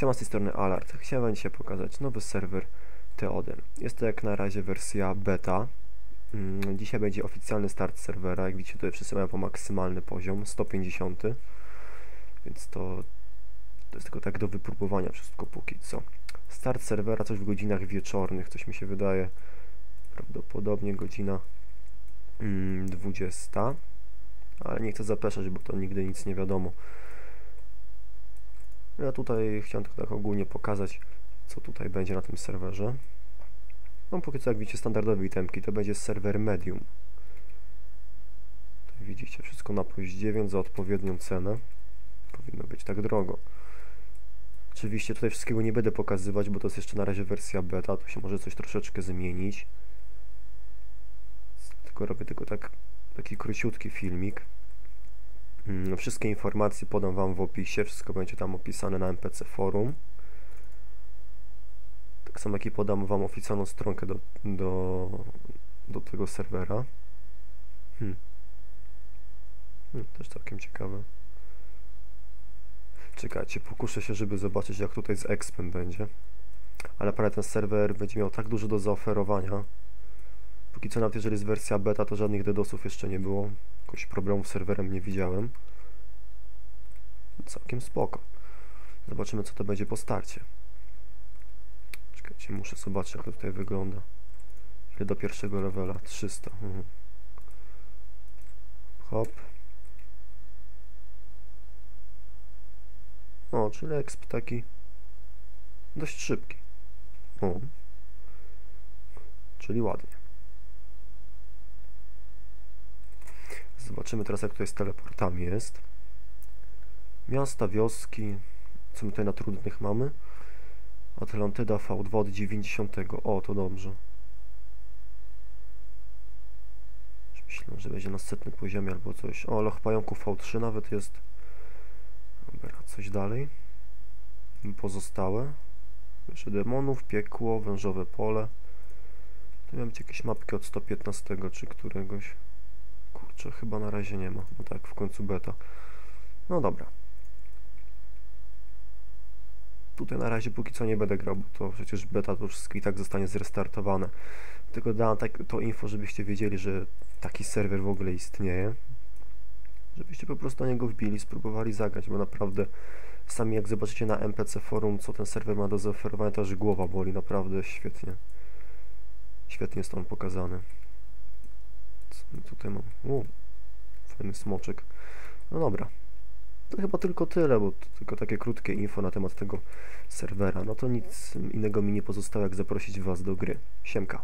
Siema z tej strony Alert. Chciałem dzisiaj pokazać nowy serwer Theoden. Jest to jak na razie wersja beta. Mm, Dzisiaj będzie oficjalny start serwera. Jak widzicie tutaj wszyscy mają po maksymalny poziom 150. Więc to, to jest tylko tak do wypróbowania wszystko póki co. Start serwera coś w godzinach wieczornych, coś mi się wydaje. Prawdopodobnie godzina mm, 20. Ale nie chcę zapeszać, bo to nigdy nic nie wiadomo. Ja tutaj chciałem tylko tak ogólnie pokazać, co tutaj będzie na tym serwerze. No póki co jak widzicie standardowe itemki, to będzie serwer medium. Tutaj widzicie wszystko na plus 9 za odpowiednią cenę. Powinno być tak drogo. Oczywiście tutaj wszystkiego nie będę pokazywać, bo to jest jeszcze na razie wersja beta, tu się może coś troszeczkę zmienić. Tylko robię tylko tak, taki króciutki filmik. Mm, Wszystkie informacje podam Wam w opisie, wszystko będzie tam opisane na MPC Forum. Tak samo jak i podam Wam oficjalną stronkę do, do, do tego serwera. Hmm. Hmm, też całkiem ciekawe. Czekajcie, pokuszę się, żeby zobaczyć jak tutaj z Expem będzie. Ale naprawdę ten serwer będzie miał tak dużo do zaoferowania. Póki co nawet jeżeli jest wersja beta, to żadnych DDoSów jeszcze nie było. Jakoś problemów z serwerem nie widziałem. Całkiem spoko. Zobaczymy co to będzie po starcie. Czekajcie, muszę zobaczyć jak to tutaj wygląda. Ile do pierwszego levela? 300. Mhm. Hop. O, czyli exp taki dość szybki. O. Czyli ładnie. Zobaczymy teraz jak tutaj z teleportami jest. Miasta, wioski. Co my tutaj na trudnych mamy? Atlantyda V2 od 90. O, to dobrze. Myślę, że będzie na setnym poziomie albo coś. O, Loch Pająków V3 nawet jest. Dobra, coś dalej. Pozostałe. Jeszcze demonów, piekło, wężowe pole. Tu miałem jakieś mapki od 115 czy któregoś. Chyba na razie nie ma. No tak, w końcu beta. No dobra. Tutaj na razie póki co nie będę grał, bo to przecież beta to wszystko i tak zostanie zrestartowane. Tylko dałem tak, to info, żebyście wiedzieli, że taki serwer w ogóle istnieje. Żebyście po prostu na niego wbili, spróbowali zagrać, bo naprawdę sami jak zobaczycie na MPC forum, co ten serwer ma do zaoferowania, to aż głowa boli, naprawdę świetnie. Świetnie jest on pokazany. Tutaj mam? U, fajny smoczek. No dobra. To chyba tylko tyle, bo tylko takie krótkie info na temat tego serwera. No to nic innego mi nie pozostało, jak zaprosić Was do gry. Siemka.